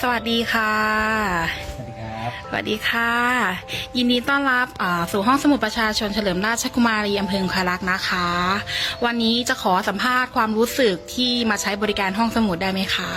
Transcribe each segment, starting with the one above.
สวัสดีค่ะ สวัสดีครับ สวัสดีค่ะ ยินดีต้อนรับอ่าสู่ห้องสมุดประชาชนเฉลิมราชกุมารีอำเภอองคารักษ์นะคะ วันนี้จะขอสัมภาษณ์ความรู้สึกที่มาใช้บริการห้องสมุดได้ไหมคะ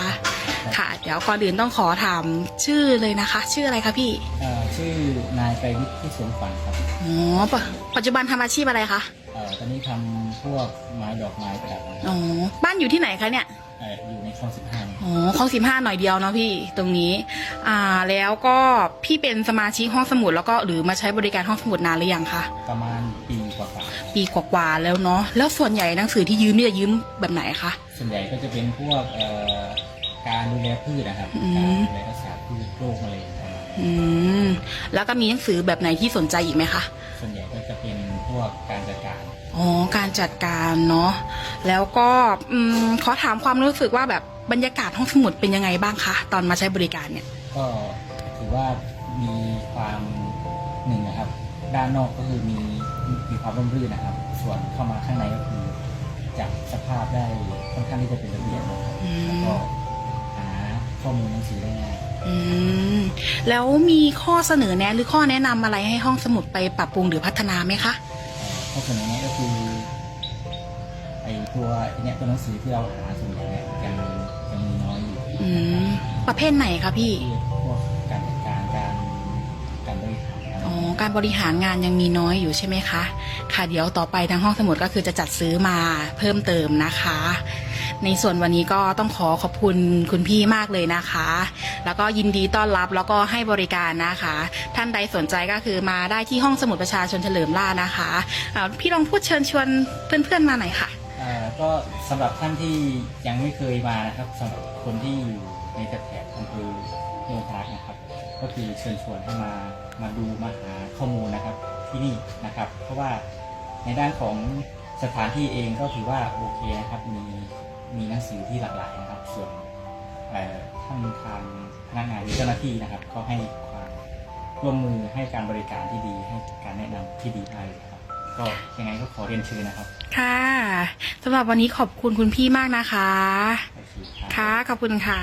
ค่ะ เดี๋ยวก่อนอื่นต้องขอถามชื่อเลยนะคะ ชื่ออะไรคะพี่เอ่อชื่อนายไปวิทย์ที่สวนฝันครับ อ๋อปะปัจจุบันทำอาชีพอะไรคะเอ่อตอนนี้ทำพวกไม้ดอกไม้ประดับนะครับ อ๋อ บ้านอยู่ที่ไหนคะเนี่ยเอ่ออยู่ในคลองสิบห้าอ๋อคลองสิบห้าหน่อยเดียวเนาะพี่ตรงนี้ อ่าแล้วก็พี่เป็นสมาชิกห้องสมุดแล้วก็หรือมาใช้บริการห้องสมุดนานหรือยังคะประมาณปีกว่าปีกว่าๆแล้วเนาะแล้วส่วนใหญ่หนังสือที่ยืมนี่จะยืมแบบไหนคะๆส่วนใหญ่ก็จะเป็นพวกเอ่อการดูแลพืชนะครับอืมการดูแลรักษาพืชโรคมะเร็งประมาณอืมแล้วก็มีหนังสือแบบไหนที่สนใจอีกไหมคะ ส่วนใหญ่ก็จะเป็นพวกการจัดการอ๋อการจัดการเนาะแล้วก็อืมขอถามความรู้สึกว่าแบบบรรยากาศห้องสมุดเป็นยังไงบ้างคะตอนมาใช้บริการเนี่ยก็ถือว่ามีความหนึ่งนะครับ ด้านนอกก็คือมีมีความร่มรื่นนะครับ ส่วนเข้ามาข้างในก็คือจับสภาพได้ค่อนข้างที่จะเป็นระเบียบนะครับอืแล้วมก็หาข้อมูลหนังสือได้ง่าย อืม แล้วมีข้อเสนอแนะหรือข้อแนะนำอะไรให้ห้องสมุดไปปรับปรุงหรือพัฒนาไหมคะเอ่อข้อเสนอแนะก็คือไอตัวไอ้เนี่ยตัวหนังสือที่เราหาส่วนใหญ่เนี่ยยังยังมีน้อยอยู่อืม ประเภทไหนคะพี่ ที่พวกการจัดการการการบริหารอ๋อ การบริหารงานยังมีน้อยอยู่ใช่ไหมคะ ค่ะ เดี๋ยวต่อไปทางห้องสมุดก็คือจะจัดซื้อมาเพิ่มเติมนะคะ ในส่วนวันนี้ก็ต้องขอขอบคุณคุณพี่มากเลยนะคะ แล้วก็ยินดีต้อนรับแล้วก็ให้บริการนะคะ ท่านใดสนใจก็คือมาได้ที่ห้องสมุดประชาชนเฉลิมราชนะคะพี่ลองพูดเชิญชวนเพื่อนๆมาหน่อยค่ะก็สำหรับท่านที่ยังไม่เคยมานะครับสำหรับคนที่อยู่ในแถบอำเภอเมืองทานะครับ ก็คือเชิญชวนให้มามาดูมาหาข้อมูลนะครับที่นี่นะครับ เพราะว่าในด้านของสถานที่เองก็ถือว่าโอเคนะครับมี มีหนังสือที่หลากหลายนะครับ ส่วนเอ่อท่านทางพนักงานหรือเจ้าหน้าที่นะครับ ก็ให้ความร่วมมือให้การบริการที่ดีให้การแนะนำที่ดีมากเลยครับ ก็ยังไงก็ขอเรียนเชิญนะครับ ค่ะสำหรับวันนี้ขอบคุณคุณพี่มากนะคะโอเคครับค่ะขอบคุณค่ะ